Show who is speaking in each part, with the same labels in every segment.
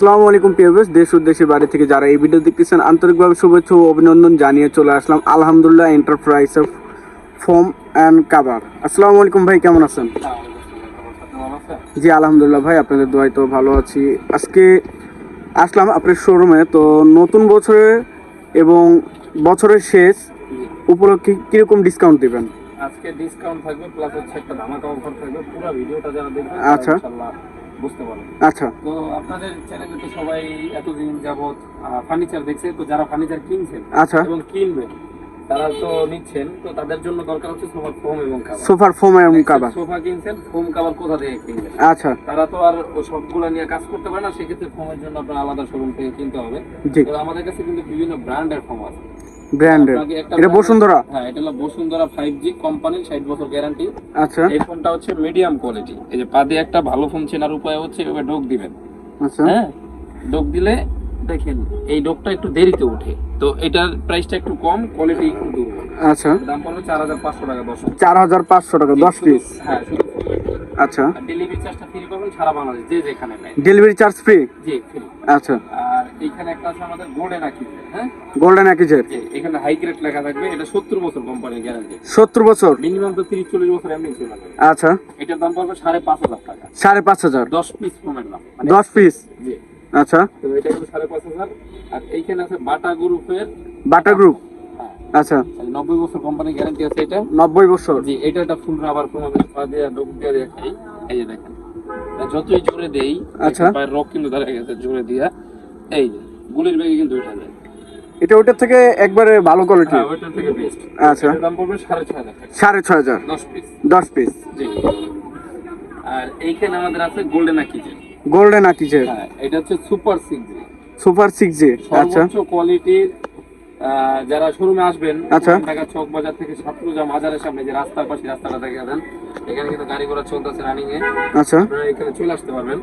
Speaker 1: আসসালামু আলাইকুম পিয়াবেশ দেশ উদ্দেশ্যে বাড়ি থেকে যারা এই ভিডিও দেখতেছেন আন্তরিকভাবে শুভেচ্ছা ও অভিনন্দন জানিয়ে চলে আসলাম আলহামদুলিল্লাহ enterprise of foam and cover আসসালামু আলাইকুম ভাই কেমন আছেন? জি আলহামদুলিল্লাহ ভাই আপনাদের দোয়াই তো ভালো আছি। আজকে আসলাম আপনার শোরুমে তো নতুন বছরে এবং বছরের শেষ উপলক্ষে কীরকম ডিসকাউন্ট দিবেন?
Speaker 2: আজকে ডিসকাউন্ট থাকবে প্লাস হচ্ছে একটা ধামাকা অফার থাকবে। পুরো ভিডিওটা যারা দেখবে
Speaker 1: আচ্ছা।
Speaker 2: বুঝতে
Speaker 1: আচ্ছা।
Speaker 2: তো আপনাদের চ্যানেলে তো সবাই এতদিন যাবত ফার্নিচার দেখছে তো যারা ফার্নিচার কিনছেন
Speaker 1: আচ্ছা।
Speaker 2: এবং কিনবেন তারা তো নিচ্ছেন তো তাদের জন্য দরকার হচ্ছে সোফার ফোম এবং কাভার
Speaker 1: সোফার ফোম এবং কাভার
Speaker 2: সোফা কিনছেন ফোম কাভার কোথা থেকে কিনবেন?
Speaker 1: আচ্ছা।
Speaker 2: তারা তো আর সবগুলা নিয়ে কাজ করতে পারে না সেক্ষেত্রে ফোমের জন্য আপনার আলাদা শোরুম থেকে কিনতে হবে। তো আমাদের কাছে কিন্তু বিভিন্ন ব্র্যান্ডের ফোম আছে।
Speaker 1: ব্র্যান্ডের এটা বসুন্ধরা?
Speaker 2: হ্যাঁ এটা হলো বসুন্ধরা ফাইভ জি কোম্পানির ষাট বছর গ্যারান্টি
Speaker 1: আচ্ছা।
Speaker 2: এই ফোনটা হচ্ছে মিডিয়াম কোয়ালিটি এই যে পা দিয়ে একটা ভালো ফোন চেনার উপায় হচ্ছে এভাবে ডোক দিবেন।
Speaker 1: আচ্ছা।
Speaker 2: হ্যাঁ ডোক দিলে দেখেন এই ডোকটা একটু দেরিতে ওঠে। তো এটার প্রাইসটা একটু কম কোয়ালিটি একটু দুর্বল।
Speaker 1: আচ্ছা।
Speaker 2: দাম পড়বে চার হাজার পাঁচশো টাকা দশ
Speaker 1: চার হাজার পাঁচশো টাকা দশ পিস?
Speaker 2: হ্যাঁ
Speaker 1: আচ্ছা।
Speaker 2: ডেলিভারি চার্জটা ফ্রি পাবেন সারা বাংলাদেশ যে যেখানে নেয়।
Speaker 1: ডেলিভারি চার্জ ফ্রি
Speaker 2: জি ফ্রি
Speaker 1: আচ্ছা।
Speaker 2: এইখানে একটা আছে আমাদের গোল্ডেন আকি হ্যাঁ?
Speaker 1: গোল্ডেন অ্যাকিজের
Speaker 2: এখানে হাই গ্রেড লেখা থাকবে এটা সত্তর বছর কোম্পানির গ্যারান্টি
Speaker 1: সত্তর বছর?
Speaker 2: মিনিমাম তো তিরিশ চল্লিশ বছর এমনি চলে
Speaker 1: আচ্ছা।
Speaker 2: এটার দাম পড়বে সাড়ে পাঁচ হাজার টাকা।
Speaker 1: সাড়ে পাঁচ হাজার?
Speaker 2: দশ পিস ফোমের দাম মানে
Speaker 1: দশ পিস
Speaker 2: জি।
Speaker 1: আচ্ছা।
Speaker 2: তো এটা হলো সাড়ে পাঁচ হাজার। আর এইখানে আছে বাটা গ্রুপের
Speaker 1: বাটা গ্রুপ
Speaker 2: হ্যাঁ।
Speaker 1: আচ্ছা।
Speaker 2: নব্বই বছর কোম্পানি গ্যারান্টি আছে এটা।
Speaker 1: নব্বই বছর?
Speaker 2: জি এটা একটা ফুল রাবার ফোন আমাদের পা দিয়ে ডোক দিয়ে দেখাই। এই যে দেখেন। যতই জোরে দেই
Speaker 1: আচ্ছা।
Speaker 2: রক কিন্তু দাঁড়িয়ে গেছে জোরে দিয়া। এই গুলির বেগে কিন্তু
Speaker 1: এটা ওটার থেকে একবারে ভালো কোয়ালিটি
Speaker 2: হ্যাঁ থেকে বেস্ট
Speaker 1: আচ্ছা।
Speaker 2: দাম পড়বে সাড়ে ছয় হাজার
Speaker 1: সাড়ে ছয় হাজার?
Speaker 2: দশ পিস
Speaker 1: দশ পিস
Speaker 2: জি। আর এইখানে আমাদের আছে গোল্ডেন আকিজে
Speaker 1: গোল্ডেন আকিজের
Speaker 2: হ্যাঁ এটা হচ্ছে সুপার সিক্স
Speaker 1: সুপার সিক্স জি আচ্ছা।
Speaker 2: কোয়ালিটির যারা শোরুমে আসবেন
Speaker 1: আচ্ছা।
Speaker 2: ঢাকা চক বাজার থেকে ছাত্রজা মাজারের সামনে যে রাস্তার পাশে রাস্তাটা দেখে দেন এখানে কিন্তু গাড়ি ঘোড়া চলতেছে রানিং এ
Speaker 1: আচ্ছা।
Speaker 2: আপনারা এখানে চলে আসতে পারবেন।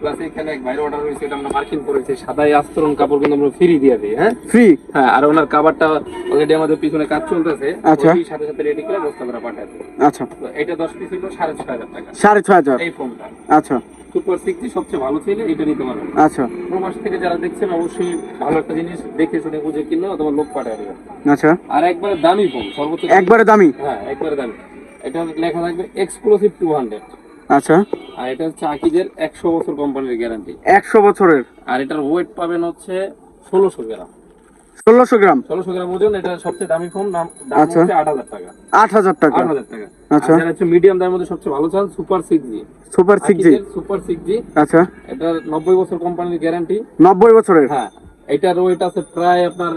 Speaker 2: প্লাস এখানে এক বাইরে অর্ডার হয়েছে এটা আমরা মার্কিং করেছি সাদাই আস্তরণ কাপড় কিন্তু আমরা ফ্রি দিয়ে দিই হ্যাঁ?
Speaker 1: ফ্রি
Speaker 2: হ্যাঁ আর ওনার কাভারটা অলরেডি আমাদের পিছনে কাজ চলতেছে
Speaker 1: আচ্ছা।
Speaker 2: সাথে সাথে রেডি করে বস্তা করে পাঠাতে
Speaker 1: আচ্ছা।
Speaker 2: এটা দশ পিস হলো সাড়ে ছয় হাজার টাকা।
Speaker 1: সাড়ে ছয় হাজার?
Speaker 2: এই ফোনটা
Speaker 1: আচ্ছা।
Speaker 2: সুপার সিক্সটি সবচেয়ে ভালো ছিল এটা নিতে পারবেন।
Speaker 1: আচ্ছা।
Speaker 2: প্রবাস থেকে যারা দেখছেন অবশ্যই ভালো একটা জিনিস দেখে শুনে বুঝে কিনলে অথবা লোক পাঠায় দেবেন।
Speaker 1: আচ্ছা।
Speaker 2: আর একবারে দামি ফোন সর্বোচ্চ
Speaker 1: একবারে দামি?
Speaker 2: হ্যাঁ একবারে দামি। এটা লেখা থাকবে এক্সক্লুসিভ টু হান্ড্রেড
Speaker 1: আচ্ছা।
Speaker 2: আর এটা হচ্ছে আকিজের একশো বছর কোম্পানির গ্যারান্টি
Speaker 1: একশো বছরের।
Speaker 2: আর এটার ওয়েট পাবেন হচ্ছে ষোলোশো গ্রাম।
Speaker 1: ষোলোশো গ্রাম?
Speaker 2: ষোলোশো গ্রাম ওজন এটা সবচেয়ে দামি ফোন দাম দাম
Speaker 1: আচ্ছা।
Speaker 2: হচ্ছে আট হাজার টাকা।
Speaker 1: আট হাজার টাকা।
Speaker 2: আট হাজার টাকা।
Speaker 1: আচ্ছা।
Speaker 2: যারা হচ্ছে মিডিয়াম দামের মধ্যে সবচেয়ে ভালো চান সুপার সিক্স জি
Speaker 1: সুপার সিক্স জি
Speaker 2: সুপার সিক্স জি
Speaker 1: আচ্ছা।
Speaker 2: এটার নব্বই বছর কোম্পানির গ্যারান্টি
Speaker 1: নব্বই বছরের?
Speaker 2: হ্যাঁ। এটার ওয়েট আছে প্রায় আপনার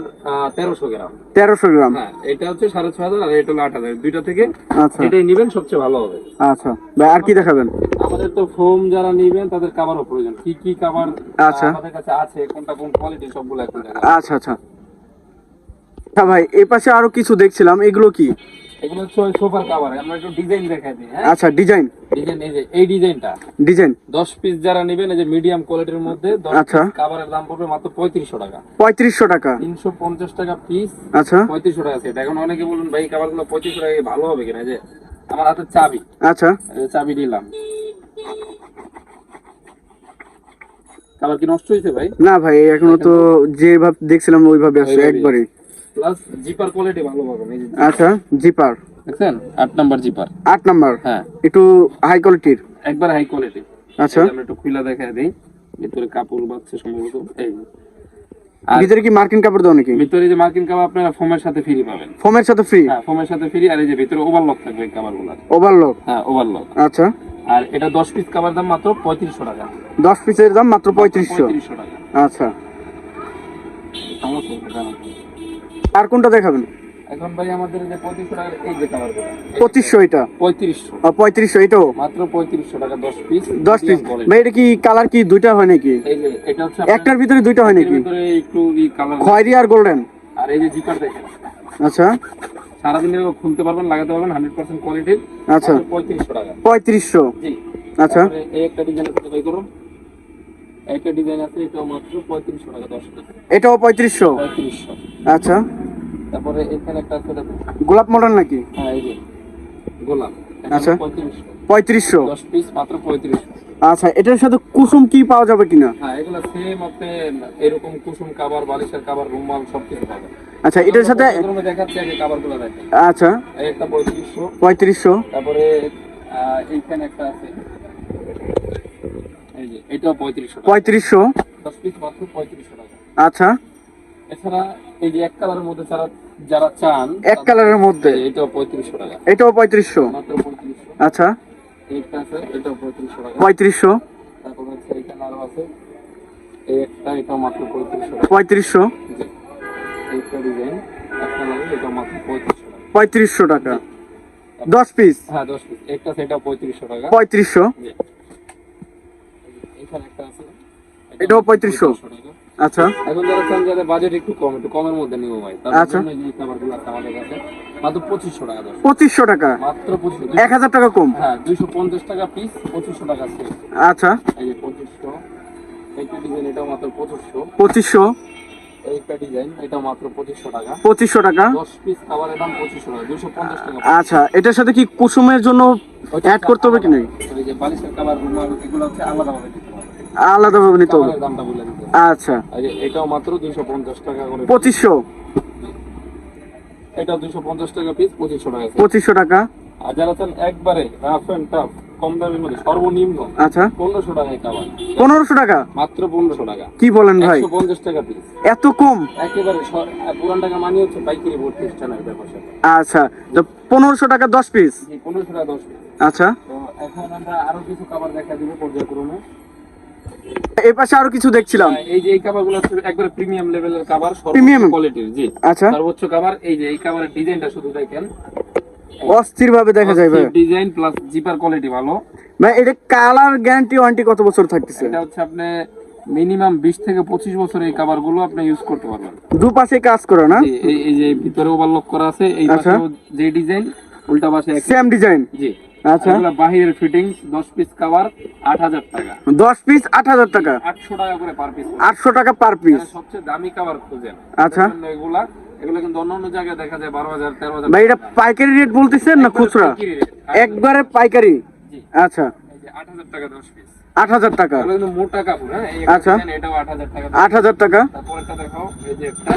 Speaker 2: তেরোশো গ্রাম।
Speaker 1: তেরোশো গ্রাম।
Speaker 2: হ্যাঁ এটা হচ্ছে সাড়ে ছয় হাজার আর এটা হলো আট হাজার। দুইটা থেকে
Speaker 1: আচ্ছা।
Speaker 2: এটাই নিবেন সবচেয়ে ভালো হবে।
Speaker 1: আচ্ছা। ভাই আর কি দেখাবেন?
Speaker 2: আমাদের তো ফোম যারা নিবেন তাদের কাভারও প্রয়োজন। কি কি কাভার
Speaker 1: আচ্ছা।
Speaker 2: আমাদের কাছে আছে কোনটা কোন কোয়ালিটি সবগুলো এখন
Speaker 1: আচ্ছা আচ্ছা। হ্যাঁ ভাই এই পাশে আরও কিছু দেখছিলাম। এগুলো কি?
Speaker 2: এগুলো হচ্ছে ওই সোফার কাভার আমরা একটু ডিজাইন দেখাই দিই হ্যাঁ?
Speaker 1: আচ্ছা ডিজাইন
Speaker 2: ডিজাইন এই যে এই ডিজাইনটা
Speaker 1: ডিজাইন
Speaker 2: দশ পিস যারা নেবেন এই যে মিডিয়াম কোয়ালিটির মধ্যে
Speaker 1: আচ্ছা।
Speaker 2: কাভারের দাম পড়বে মাত্র পঁয়ত্রিশশো টাকা।
Speaker 1: পঁয়ত্রিশশো টাকা।
Speaker 2: তিনশো পঞ্চাশ টাকা পিস
Speaker 1: আচ্ছা।
Speaker 2: টাকা সেট এখন অনেকে বলুন ভাই টাকা ভালো হবে কিনা? এই যে আমার হাতে চাবি।
Speaker 1: আচ্ছা।
Speaker 2: চাবি কাভার কি নষ্ট হয়েছে ভাই?
Speaker 1: না ভাই এখনও তো যেভাবে দেখছিলাম ওইভাবে আসছে একবারে
Speaker 2: প্লাস জিপার কোয়ালিটি ভালো পাবেন এই যে
Speaker 1: আচ্ছা জিপার
Speaker 2: দেখছেন? আট নাম্বার জিপার
Speaker 1: আট নাম্বার?
Speaker 2: হ্যাঁ।
Speaker 1: একটু হাই কোয়ালিটির
Speaker 2: একবার হাই কোয়ালিটি
Speaker 1: আচ্ছা।
Speaker 2: আমরা একটু খুলে দেখা দিই। ভিতরে কাপড় বাচ্ছে সম্ভবত। এই আর
Speaker 1: ভিতরে কি মার্কিন কাপড় দাও নাকি?
Speaker 2: ভিতরে যে মার্কিন কাভার আপনারা ফোমের সাথে ফ্রি পাবেন।
Speaker 1: ফোমের সাথে ফ্রি
Speaker 2: হ্যাঁ ফোমের সাথে ফ্রি আর এই যে ভিতরে ওভারলক থাকবে এই কাভারগুলা
Speaker 1: ওভারলক
Speaker 2: হ্যাঁ ওভারলক
Speaker 1: আচ্ছা।
Speaker 2: আর এটা দশ পিস কাভার দাম মাত্র পঁয়ত্রিশশো টাকা।
Speaker 1: দশ পিসের দাম মাত্র পঁয়ত্রিশশো।
Speaker 2: পঁয়ত্রিশশো টাকা।
Speaker 1: আচ্ছা।
Speaker 2: সমস্যা।
Speaker 1: আর কোনটা দেখাবেন?
Speaker 2: এখন ভাই আমাদের যে পঁয়ত্রিশশো টাকার এই যে
Speaker 1: পঁচিশশো এটা?
Speaker 2: পঁয়ত্রিশশো।
Speaker 1: পঁয়ত্রিশশো এটাও
Speaker 2: মাত্র পঁয়ত্রিশশো টাকা দশ পিস
Speaker 1: দশ পিস ভাই এটা কি কালার কি দুইটা হয় নাকি?
Speaker 2: এটা
Speaker 1: একটার ভিতরে দুইটা হয় নাকি?
Speaker 2: একটু
Speaker 1: খয়েরি আর গোল্ডেন
Speaker 2: আর এই যে জিপার দেখেন।
Speaker 1: আচ্ছা।
Speaker 2: সারাদিন খুলতে পারবেন লাগাতে পারবেন হান্ড্রেড পার্সেন্ট কোয়ালিটির
Speaker 1: আচ্ছা।
Speaker 2: পঁয়ত্রিশশো টাকা।
Speaker 1: পঁয়ত্রিশশো? আচ্ছা।
Speaker 2: এই একটা ডিজাইন বাই করুন একটা ডিজাইন আছে এটাও মাত্র পঁয়ত্রিশশো টাকা দশ
Speaker 1: এটাও পঁয়ত্রিশশো?
Speaker 2: পঁয়ত্রিশশো।
Speaker 1: আচ্ছা।
Speaker 2: তারপরে এখানে একটা দেখুন
Speaker 1: গোলাপ মডেল নাকি?
Speaker 2: হ্যাঁ এই যে গোলাপ।
Speaker 1: আচ্ছা।
Speaker 2: পঁয়ত্রিশশো। দশ পিস মাত্র পঁয়ত্রিশশো।
Speaker 1: আচ্ছা এটার সাথে কুসুম কি পাওয়া যাবে কিনা?
Speaker 2: হ্যাঁ এগুলো সেম আপনি এরকম কুসুম কাবার বালিশের কাবার রুমাল সবকিছু পাবেন।
Speaker 1: আচ্ছা এটার সাথে
Speaker 2: দেখাচ্ছি আগে কাবারগুলো দেখেন।
Speaker 1: আচ্ছা।
Speaker 2: এই একটা পঁয়ত্রিশশো।
Speaker 1: পঁয়ত্রিশশো।
Speaker 2: তারপরে এইখানে একটা আছে। এই যে এটাও পঁয়ত্রিশশো
Speaker 1: পঁয়ত্রিশশো।
Speaker 2: দশ পিস মাত্র পঁয়ত্রিশশো টাকা।
Speaker 1: আচ্ছা।
Speaker 2: এছাড়া এই যে এক কালারের মধ্যে যারা যারা চান
Speaker 1: এক কালারের মধ্যে?
Speaker 2: এটাও পঁয়ত্রিশশো টাকা।
Speaker 1: এটাও পঁয়ত্রিশশো?
Speaker 2: পঁয়ত্রিশশো।
Speaker 1: আচ্ছা।
Speaker 2: একটা আছে এটাও পঁয়ত্রিশশো টাকা।
Speaker 1: পঁয়ত্রিশশো?
Speaker 2: তারপর হচ্ছে এখানে আরও আছে। এই একটা এটাও মাত্র পঁয়ত্রিশশো
Speaker 1: পঁয়ত্রিশশো?
Speaker 2: জি। এইটা ডিজাইন একটা লাগে এটাও মাত্র পঁয়ত্রিশশো টাকা।
Speaker 1: পঁয়ত্রিশশো টাকা। দশ পিস?
Speaker 2: হ্যাঁ দশ পিস। একটা সেটা পঁয়ত্রিশশো টাকা।
Speaker 1: পঁয়ত্রিশশো।
Speaker 2: এখানে একটা আছে।
Speaker 1: এটাও 3500
Speaker 2: টাকা।
Speaker 1: আচ্ছা।
Speaker 2: এখন যারা চান যাদের বাজেট একটু কম একটু কমের মধ্যে নিবো ভাই।
Speaker 1: আচ্ছা।
Speaker 2: খাবারগুলো আছে আমাদের কাছে মাত্র পঁচিশশো টাকা
Speaker 1: পঁচিশশো টাকা?
Speaker 2: মাত্র পঁচিশশো।
Speaker 1: এক হাজার টাকা কম?
Speaker 2: হ্যাঁ দুইশো পঞ্চাশ টাকা পিস পঁচিশশো টাকা সেট
Speaker 1: আচ্ছা।
Speaker 2: এই যে পঁচিশশো এইটা ডিজাইন এটাও মাত্র পঁচিশশো।
Speaker 1: পঁচিশশো?
Speaker 2: এইটা ডিজাইন এটাও মাত্র পঁচিশশো টাকা।
Speaker 1: পঁচিশশো টাকা?
Speaker 2: দশ পিস খাবারের দাম পঁচিশশো টাকা দুশো পঞ্চাশ টাকা।
Speaker 1: আচ্ছা এটার সাথে কি কুসুমের জন্য অ্যাড করতে হবে কি নাই
Speaker 2: এই যে বালিশের খাবার এগুলো হচ্ছে আলাদাভাবে দিতে হবে
Speaker 1: আলাদাভাবে নিতে হবে। আচ্ছা।
Speaker 2: এটাও মাত্র দুইশো পঞ্চাশ টাকা করে
Speaker 1: পঁচিশশো।
Speaker 2: এটা দুইশো পঞ্চাশ টাকা পিস পঁচিশশো টাকা
Speaker 1: পঁচিশশো টাকা।
Speaker 2: আর যারা চান একবারে রাফ অ্যান্ড টাফ কম দামের মধ্যে সর্বনিম্ন
Speaker 1: আচ্ছা।
Speaker 2: পনেরোশো টাকায় খাবার
Speaker 1: পনেরোশো টাকা?
Speaker 2: মাত্র পনেরোশো টাকা।
Speaker 1: কি বলেন ভাই?
Speaker 2: পঞ্চাশ টাকা পিস
Speaker 1: এত কম?
Speaker 2: একেবারে পুরান টাকা মানি হচ্ছে পাইকারি ভর্তি স্টানের ব্যবসা
Speaker 1: আচ্ছা। তো পনেরোশো টাকা দশ পিস
Speaker 2: পনেরোশো টাকা দশ পিস
Speaker 1: আচ্ছা।
Speaker 2: তো এখন আমরা আরও কিছু খাবার দেখা দিব পর্যায়ক্রমে।
Speaker 1: এই পাশে আরও কিছু দেখছিলাম।
Speaker 2: এই যে এই হচ্ছে একবারে প্রিমিয়াম লেভেলের
Speaker 1: Premium?
Speaker 2: সর্বোচ্চ কোয়ালিটির জি।
Speaker 1: আচ্ছা।
Speaker 2: সর্বোচ্চ খাবার এই যে এই খাবারের ডিজাইনটা শুধু দেখেন।
Speaker 1: অস্থির ভাবে দেখা যায় ভাই।
Speaker 2: ডিজাইন প্লাস জিপার কোয়ালিটি ভালো।
Speaker 1: ভাই এটা কালার গ্যারান্টি ওয়ারেন্টি কত বছর থাকতেছে?
Speaker 2: এটা হচ্ছে আপনি মিনিমাম বিশ থেকে পঁচিশ বছর এই খাবারগুলো আপনি ইউজ করতে পারবেন।
Speaker 1: দুপাশে কাজ করে না?
Speaker 2: এই যে ভিতরে ওভারলক করা আছে এই
Speaker 1: আচ্ছা।
Speaker 2: পাশেও যে ডিজাইন উল্টা পাশে
Speaker 1: সেম ডিজাইন
Speaker 2: জি।
Speaker 1: আচ্ছা।
Speaker 2: বাহিরের ফিটিংস দশ পিস খাবার আট হাজার টাকা।
Speaker 1: দশ পিস আট হাজার টাকা।
Speaker 2: আটশো টাকা করে পার পিস
Speaker 1: আটশো টাকা পার পিস
Speaker 2: সবচেয়ে দামি খাবার খুঁজেন।
Speaker 1: আচ্ছা।
Speaker 2: এগুলা এগুলো কিন্তু অন্য অন্য জায়গায় দেখা যায় বারো হাজার তেরো হাজার
Speaker 1: ভাই এটা পাইকারি রেট বলতেছেন না খুচরা? একবারে পাইকারি? আচ্ছা।
Speaker 2: এই যে আট হাজার টাকা দশ পিস
Speaker 1: আট হাজার টাকা।
Speaker 2: কিন্তু মোটা কাপড় হ্যাঁ?
Speaker 1: আচ্ছা।
Speaker 2: এটাও আট হাজার টাকা
Speaker 1: আট হাজার টাকা।
Speaker 2: তারপর দেখাও এই যে একটা।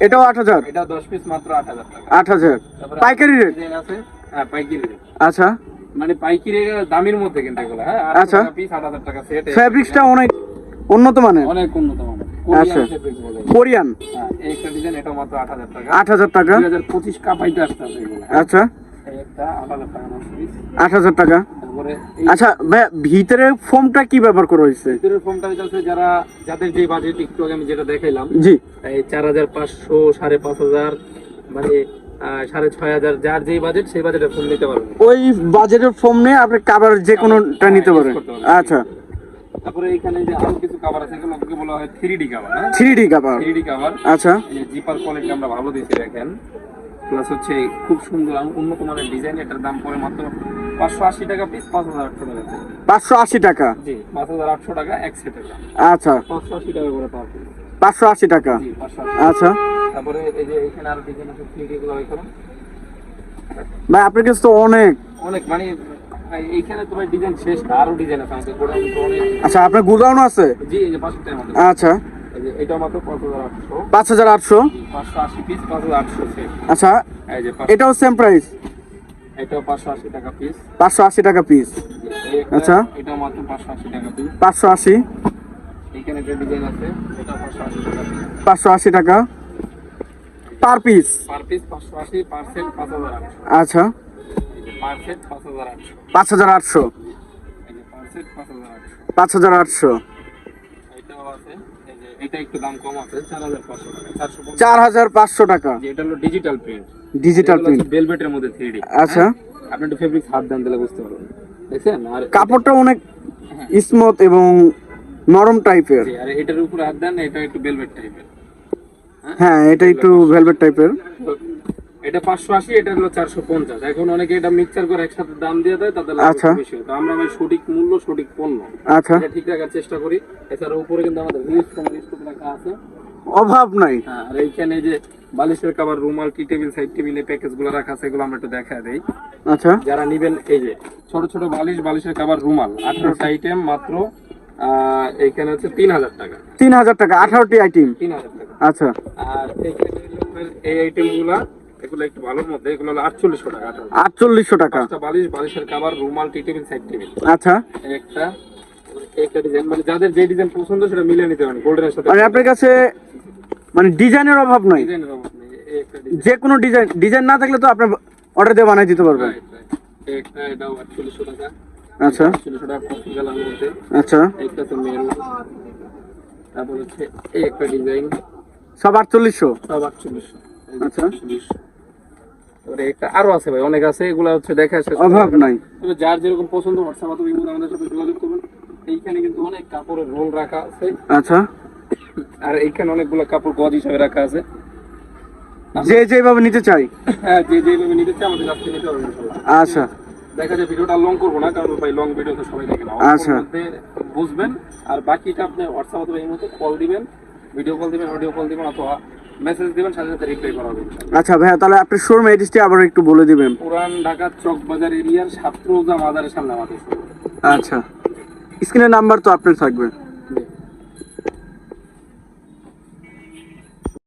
Speaker 1: এটাও আট হাজার?
Speaker 2: এটা দশ পিস মাত্র আট হাজার টাকা।
Speaker 1: আট হাজার। পাইকারি রেট
Speaker 2: আছে হ্যাঁ পাইকারি rate।
Speaker 1: আচ্ছা।
Speaker 2: মানে পাইকারি দামের মধ্যে কিন্তু এগুলো হ্যাঁ
Speaker 1: আচ্ছা।
Speaker 2: পিস আট হাজার টাকা সেট
Speaker 1: ফ্যাব্রিক্সটা অনেক উন্নত মানের?
Speaker 2: অনেক উন্নত মানের।
Speaker 1: আচ্ছা।
Speaker 2: কোরিয়ান হ্যাঁ একটা ডিজাইন এটা মাত্র আট হাজার টাকা।
Speaker 1: আট হাজার টাকা।
Speaker 2: দুই হাজার পঁচিশ কাপাইতে আসতে হ্যাঁ।
Speaker 1: আচ্ছা।
Speaker 2: একটা আট হাজার টাকা
Speaker 1: আট হাজার টাকা। আচ্ছা ভাই ভিতরে ফোমটা কি ব্যবহার করা হয়েছে?
Speaker 2: ভিতরের ফোনটা আছে যারা যাদের যে বাজেট একটু আগে আমি যেটা দেখাইলাম
Speaker 1: জি।
Speaker 2: এই চার হাজার পাঁচশো সাড়ে পাঁচ হাজার মানে সাড়ে ছয় হাজার যার যেই বাজেট সেই বাজেটের ফোন নিতে পারবেন
Speaker 1: ওই বাজেটের ফোম নিয়ে আপনি কাবার যে কোনোটা নিতে
Speaker 2: হ্যাঁ,
Speaker 1: পারেন
Speaker 2: পারবেন।
Speaker 1: আচ্ছা।
Speaker 2: তারপরে এখানে যে আরও কিছু কাভার আছে এগুলো ওকে বলা হয় three D cover
Speaker 1: three D cover
Speaker 2: three D cover
Speaker 1: আচ্ছা।
Speaker 2: জিপার কোয়ালিটি আমরা ভালো দিয়েছি দেখেন। প্লাস হচ্ছে খুব সুন্দর উন্নত মানের ডিজাইন এটার দাম পরে মাত্র পাঁচশো আশি টাকা পিস পাঁচ হাজার আটশো টাকা
Speaker 1: পাঁচশো আশি টাকা?
Speaker 2: জি পাঁচ হাজার আটশো টাকা এক
Speaker 1: আচ্ছা।
Speaker 2: পাঁচশো আশি টাকা করে
Speaker 1: পাঁচশো আশি টাকা? আচ্ছা।
Speaker 2: তারপরে এই যে এখানে আরও ডিজাইন আছে থ্রি ডি গুলো
Speaker 1: ভাই আপনার কাছে তো অনেক।
Speaker 2: অনেক মানে এই- এইখানে তোমার ডিজাইন শেষ না আরও ডিজাইন আছে আমাদের গোডাউন তো অনেক।
Speaker 1: আচ্ছা আপনার আছে?
Speaker 2: জি এই যে পাঁচশোটার মধ্যে।
Speaker 1: আচ্ছা।
Speaker 2: এই এটা মাত্র পাঁচ হাজার আটশো। পাঁচশো আশি পিস পাঁচ হাজার আটশো
Speaker 1: আচ্ছা। এটাও সেম প্রাইস
Speaker 2: পাঁচশো আশি টাকা পিস
Speaker 1: পাঁচশো আশি টাকা পিস
Speaker 2: আচ্ছা
Speaker 1: আচ্ছা।
Speaker 2: এটাও মাত্র পাঁচশো আশি টাকা পিস
Speaker 1: পাঁচশো আশি।
Speaker 2: এখানে একটা ডিজাইন আছে এটা পাঁচশো আশি টাকা
Speaker 1: পার পিস
Speaker 2: পার পিস পাঁচশো আশি পার সেট পাঁচ হাজার আটশো।
Speaker 1: আচ্ছা।
Speaker 2: পার সেট পাঁচ হাজার আটশো।
Speaker 1: পাঁচ হাজার আটশো।
Speaker 2: এটা একটু দাম কম আছে টাকা এটা হলো ডিজিটাল প্রিন্ট
Speaker 1: ডিজিটাল প্রিন্ট
Speaker 2: ভেলভেটের মধ্যে থ্রি
Speaker 1: আচ্ছা।
Speaker 2: আপনি একটু ফেব্রিক হাত দেন তাহলে বুঝতে পারবেন। আর
Speaker 1: কাপড়টা অনেক স্মুথ এবং নরম টাইপের
Speaker 2: আর এটার উপরে হাত দেন এটা একটু ভেলভেট টাইপের
Speaker 1: হ্যাঁ? এটা একটু ভেলভেট টাইপের
Speaker 2: এটা পাঁচশো আশি এটা হলো চারশো পঞ্চাশ। এখন অনেকে এটা মিক্সচার করে একসাথে দাম দিয়ে দেয় তাদের
Speaker 1: আচ্ছা।
Speaker 2: তো আমরা ভাই সঠিক মূল্য সঠিক পণ্য
Speaker 1: আচ্ছা।
Speaker 2: এটা ঠিক রাখার চেষ্টা করি। এছাড়া উপরে কিন্তু আমাদের লেখা আছে।
Speaker 1: অভাব নাই।
Speaker 2: হ্যাঁ, আর এইখানে যে বালিশের কাবার রুমাল টি টেবিল সাইড টেবিলে প্যাকেজগুলো রাখা আছে এগুলো আমরা একটু দেখা দেই।
Speaker 1: আচ্ছা।
Speaker 2: যারা নিবেন এই যে ছোট ছোট বালিশ বালিশের কাবার রুমাল আঠারোটা আইটেম মাত্র এইখানে হচ্ছে তিন হাজার টাকা।
Speaker 1: তিন হাজার টাকা আঠারোটি আইটেম
Speaker 2: তিন হাজার টাকা।
Speaker 1: আচ্ছা।
Speaker 2: আর এইখানে এই আইটেমগুলা এগুলো একটু ভালোর মধ্যে এগুলো হলো আটচল্লিশশো টাকা আঠারো
Speaker 1: আটচল্লিশশো টাকা।
Speaker 2: পাঁচটা বালিশ বালিশের কাবার রুমাল টি টেবিল সাইড টেবিল।
Speaker 1: আচ্ছা।
Speaker 2: একটা একটা ডিজাইন মানে যাদের যে ডিজাইন পছন্দ সেটা মিলিয়ে নিতে পারেন গোল্ডেনের সাথে।
Speaker 1: মানে আপনার কাছে মানে ডিজাইনের অভাব নাই
Speaker 2: ডিজাইনের অভাব
Speaker 1: যে কোনো ডিজাইন ডিজাইন না থাকলে তো আপনার অর্ডার দিয়ে বানিয়ে দিতে পারবেন।
Speaker 2: একটা এটাও আটচল্লিশশো টাকা।
Speaker 1: আচ্ছা।
Speaker 2: আটচল্লিশশো টাকা কফি কালার মধ্যে।
Speaker 1: আচ্ছা।
Speaker 2: একটা তো মেরুন তারপর হচ্ছে এই একটা ডিজাইন
Speaker 1: সব আটচল্লিশশো?
Speaker 2: সব আটচল্লিশশো।
Speaker 1: আচ্ছা।
Speaker 2: তারপরে একটা আরও আছে ভাই অনেক আছে এগুলা হচ্ছে দেখা শেষ
Speaker 1: অভাব নাই।
Speaker 2: তবে যার যেরকম পছন্দ হোয়াটসঅ্যাপ অথবা ইমো আমাদের সাথে যোগাযোগ করবেন। এইখানে কিন্তু অনেক কাপড়ের রোল রাখা আছে।
Speaker 1: আচ্ছা।
Speaker 2: আর এইখানে অনেকগুলো কাপড় গজ হিসাবে রাখা আছে।
Speaker 1: যে যেভাবে নিতে চাই।
Speaker 2: হ্যাঁ যে যেভাবে নিতে চাই আমাদের কাছ থেকে নিতে পারবেন
Speaker 1: আচ্ছা।
Speaker 2: দেখা যায় ভিডিওটা লং করব না কারণ ভাই লং ভিডিও তো সবাই দেখে না।
Speaker 1: আচ্ছা।
Speaker 2: বুঝবেন। আর বাকিটা আপনি হোয়াটসঅ্যাপ অথবা মধ্যে কল দিবেন ভিডিও কল দিবেন অডিও কল দিবেন অথবা মেসেজ দিবেন সাথে সাথে রিপ্লাই করা হবে
Speaker 1: আচ্ছা ভাইয়া তাহলে আপনি শোরুম এড্রেসটি আবার একটু বলে দিবেন।
Speaker 2: পুরান ঢাকা চক বাজার এরিয়ার সাতরোজা মাজারের সামনে আমাদের
Speaker 1: আচ্ছা। স্ক্রিনের নাম্বার তো আপনার থাকবে।